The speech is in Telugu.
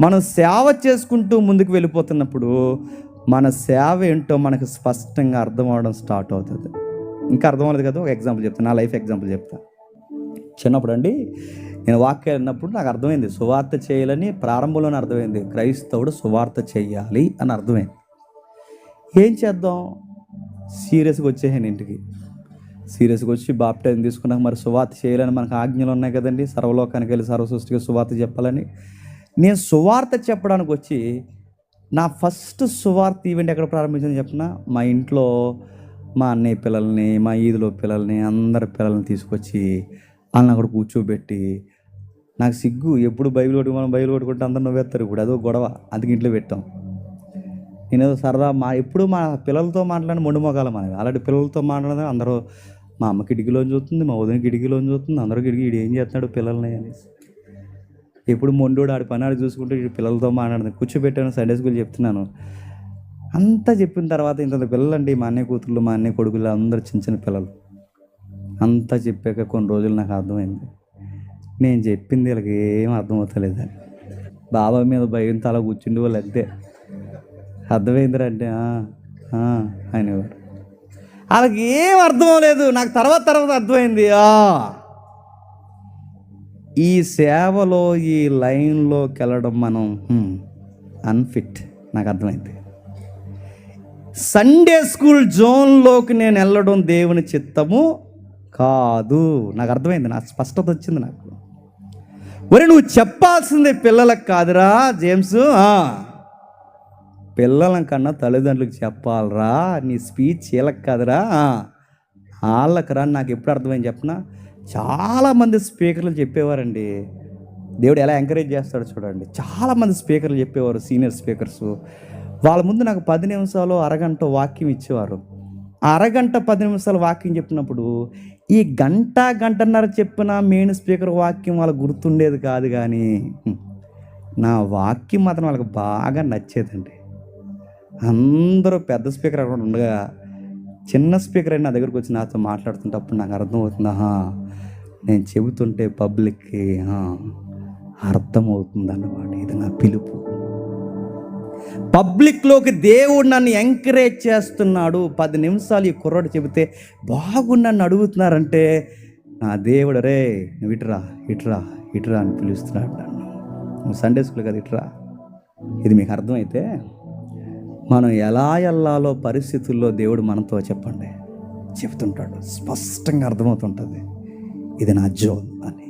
మనం సేవ చేసుకుంటూ ముందుకు వెళ్ళిపోతున్నప్పుడు మన సేవ ఏంటో మనకు స్పష్టంగా అర్థం అవడం స్టార్ట్ అవుతుంది. ఇంకా అర్థం అవ్వలేదు కదా? ఒక ఎగ్జాంపుల్ చెప్తాను నా లైఫ్ ఎగ్జాంపుల్ చెప్తా. చిన్నప్పుడు అండి నేను వాక్యాలు వెళ్ళినప్పుడు నాకు అర్థమైంది. సువార్త చేయాలని ప్రారంభంలోనే అర్థమైంది. క్రైస్తవుడు సువార్త చేయాలి అని అర్థమైంది. ఏం చేద్దాం? సీరియస్గా వచ్చేసాను ఇంటికి. సీరియస్గా వచ్చి బాప్టైజం తీసుకున్నాక మరి సువార్త చేయాలని మనకు ఆజ్ఞలు ఉన్నాయి కదండి? సర్వలోకానికి వెళ్ళి సర్వసృష్టికి సువార్త చెప్పాలని. నేను సువార్త చెప్పడానికి వచ్చి నా ఫస్ట్ సువార్త ఈవెంట్ ఎక్కడ ప్రారంభించింది చెప్పిన? మా ఇంట్లో మా అన్నయ్య పిల్లల్ని మా ఈదులో పిల్లల్ని అందరి పిల్లల్ని తీసుకొచ్చి వాళ్ళని అక్కడ కూర్చోబెట్టి నాకు సిగ్గు. ఎప్పుడు బైబిల్ పట్టుకు మనం బైబిల్ పట్టుకుంటే అందరు నవ్వేస్తారు ఇప్పుడు. అదో గొడవ. అందుకే ఇంట్లో పెట్టాం. నేనేదో సరదా మా ఎప్పుడు మా పిల్లలతో మాట్లాడిన మొండు మొగాలం మనది అలాంటి పిల్లలతో మాట్లాడదు అందరూ మా అమ్మ కిటికీలోంచి చూస్తుంది మా వదిన కిటికీలోంచి చూస్తుంది అందరూ కిటికీ ఈడు ఏం చేస్తున్నాడు పిల్లల్ని అనేసి. ఎప్పుడు మొండోడు ఆడి పని ఆడి చూసుకుంటూ ఈ పిల్లలతో మాట్లాడదు కూర్చోబెట్టాను? సండే స్కూల్ చెప్తున్నాను. అంతా చెప్పిన తర్వాత ఇంత పిల్లలండి. మా అన్నయ్య కూతుర్లు మా అన్నయ్య కొడుకులు అందరు చిన్న చిన్న పిల్లలు. అంతా చెప్పాక కొన్ని రోజులు నాకు అర్థమైంది. నేను చెప్పింది వీళ్ళకి ఏం అర్థమవుతలేదని. బాబా మీద భయంతో అలా కూర్చుండే వాళ్ళు అంతే. అర్థమైందిరా అంటే "ఆ, వాళ్ళకి ఏం అర్థం లేదు నాకు తర్వాత తర్వాత అర్థమైంది. "ఆ." ఈ సేవలో ఈ లైన్లోకి వెళ్ళడం మనం అన్ఫిట్ నాకు అర్థమైంది. సండే స్కూల్ జోన్లోకి నేను వెళ్ళడం దేవుని చిత్తము కాదు. నాకు అర్థమైంది. నాకు స్పష్టత వచ్చింది నాకు. మరి నువ్వు చెప్పాల్సింది పిల్లలకు కాదురా జేమ్స్ పిల్లల కన్నా తల్లిదండ్రులకు చెప్పాలరా. నీ స్పీచ్ వీళ్ళకి కాదురా. వాళ్ళకి రా నాకు ఎప్పుడు అర్థమైంది చెప్పనా? చాలామంది స్పీకర్లు చెప్పేవారండి. దేవుడు ఎలా ఎంకరేజ్ చేస్తాడో చూడండి. చాలామంది స్పీకర్లు చెప్పేవారు సీనియర్ స్పీకర్స్. వాళ్ళ ముందు నాకు పది నిమిషాలు అరగంట వాక్యం ఇచ్చేవారు. అరగంట పది నిమిషాలు వాక్యం చెప్పినప్పుడు ఈ గంట గంటన్నర చెప్పిన మెయిన్ స్పీకర్ వాక్యం వాళ్ళకి గుర్తుండేది కాదు కానీ నా వాక్యం మాత్రం వాళ్ళకి బాగా నచ్చేదండి. అందరూ పెద్ద స్పీకర్ అక్కడ ఉండగా చిన్న స్పీకర్ అయినా నా దగ్గరకు వచ్చి నాతో మాట్లాడుతుంటే అప్పుడు నాకు అర్థమవుతుంది ఆహా నేను చెబుతుంటే పబ్లిక్కి అర్థమవుతుంది అన్నమాట ఇది నా పిలుపు. పబ్లిక్లోకి దేవుడు నన్ను ఎంకరేజ్ చేస్తున్నాడు. పది నిమిషాలు ఈ కుర్రోడు చెబితే బాగుండి నన్ను అడుగుతున్నారంటే నా దేవుడు రే నువ్వు ఇటురా ఇటురా ఇటురా అని పిలుస్తున్నాడు నన్ను. నువ్వు సండే స్కూల్ కదా ఇటురా. ఇది మీకు అర్థమైతే మనం ఎలా వెళ్ళాలో పరిస్థితుల్లో దేవుడు మనతో చెప్పండి. చెప్తుంటాడు. స్పష్టంగా అర్థమవుతుంటుంది. ఇది నా జోన్ అని.